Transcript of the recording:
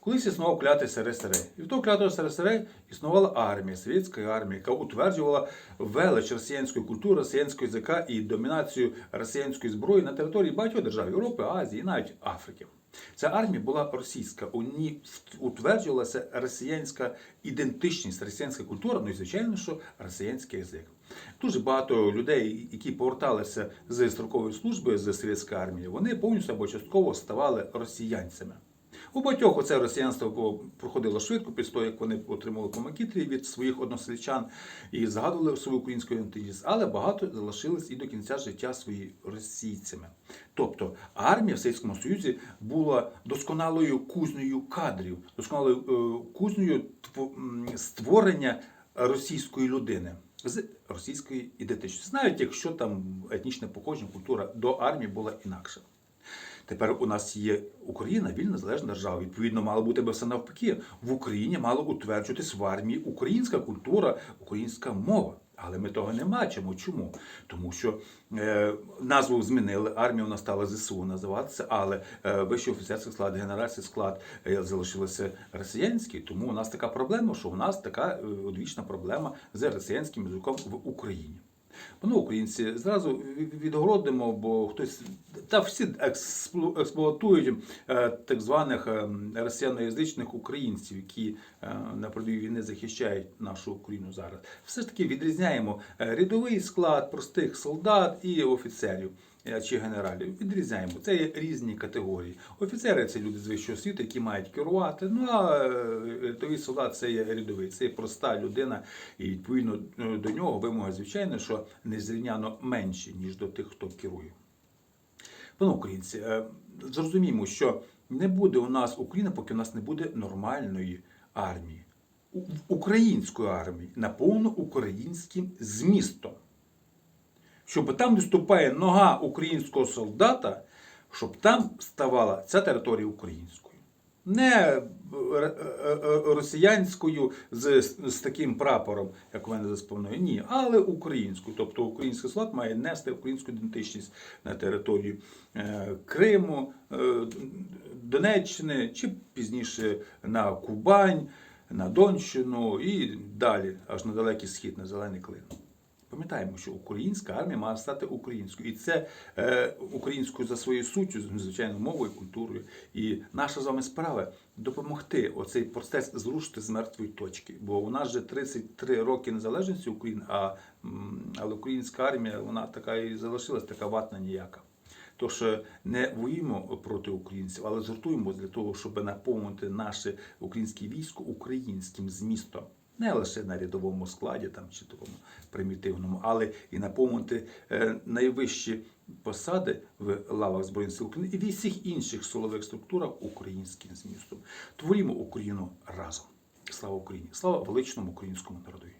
Колись існував клятий СРСР. І в того клятого СРСР існувала армія, совєтська армія, яка утверджувала велич росіянської культури, росіянського язика і домінацію росіянської зброї на території багатьох держав Європи, Азії і навіть Африки. Ця армія була російська, у ній утверджувалася росіянська ідентичність, росіянська культура, ну і звичайно, що росіянський язик. Дуже багато людей, які поверталися з строкової служби з совєтської армії, вони повністю або частково ставали росіянцями. У багатьох оце росіянство проходило швидко після того, як вони отримали по від своїх односельчан і згадували свою українську ідентичність, але багато залишились і до кінця життя свої російцями. Тобто армія в Совєтському Союзі була досконалою кузнею кадрів, досконалою е, кузнею створення російської людини. З російської ідентичності, навіть якщо там етнічне походження, культура до армії була інакша. Тепер у нас є Україна, вільна залежна держава. Відповідно, мало бути би все навпаки. В Україні мало утверджуватись в армії українська культура, українська мова. Але ми того не бачимо. Чому? Тому що е, назву змінили, армія у нас стала ЗСУ називатися, але е, вищий офіцерський склад, генеральський склад е, залишилося росіянський. Тому у нас така проблема, що у нас така е, одвічна проблема з росіянським язиком в Україні. Ну, українці зразу відгородимо, бо хтось та всі експлуатують е, так званих е, росіяноязичних українців, які е, на продовій війни захищають нашу Україну зараз. Все ж таки відрізняємо рядовий склад простих солдат і офіцерів. Е, Чи генералів відрізняємо. Це є різні категорії. Офіцери це люди з вищого світу, які мають керувати. Ну а е, рядовий солдат це є рядовий, це є проста людина, і відповідно е, до нього вимоги, звичайно, що незрівняно менші, ніж до тих, хто керує. Пане українці, е, зрозуміємо, що не буде у нас Україна, поки у нас не буде нормальної армії, української армії, наповнено українським змістом. Щоб там, де ступає нога українського солдата, щоб там ставала ця територія українською. Не е, е, е, росіянською з, з таким прапором, як у мене за спиною, ні, але українською. Тобто український склад має нести українську ідентичність на територію Криму, Донеччини чи пізніше на Кубань, на Донщину і далі, аж на далекий схід, на Зелений Клин. Пам'ятаємо, що українська армія має стати українською, і це е, українською за своєю суттю, звичайно, мовою, культурою. І наша з вами справа допомогти оцей процес зрушити з мертвої точки. Бо у нас вже 33 роки незалежності України, а але українська армія вона така і залишилась, така ватна ніяка. Тож е, не воюємо проти українців, але згуртуємо для того, щоб наповнити наше українське військо українським змістом. Не лише на рядовому складі там чи такому примітивному, але і наповнити е, найвищі посади в лавах Збройних сил України і в усіх інших силових структурах українським змістом. Творімо Україну разом. Слава Україні! Слава величному українському народові!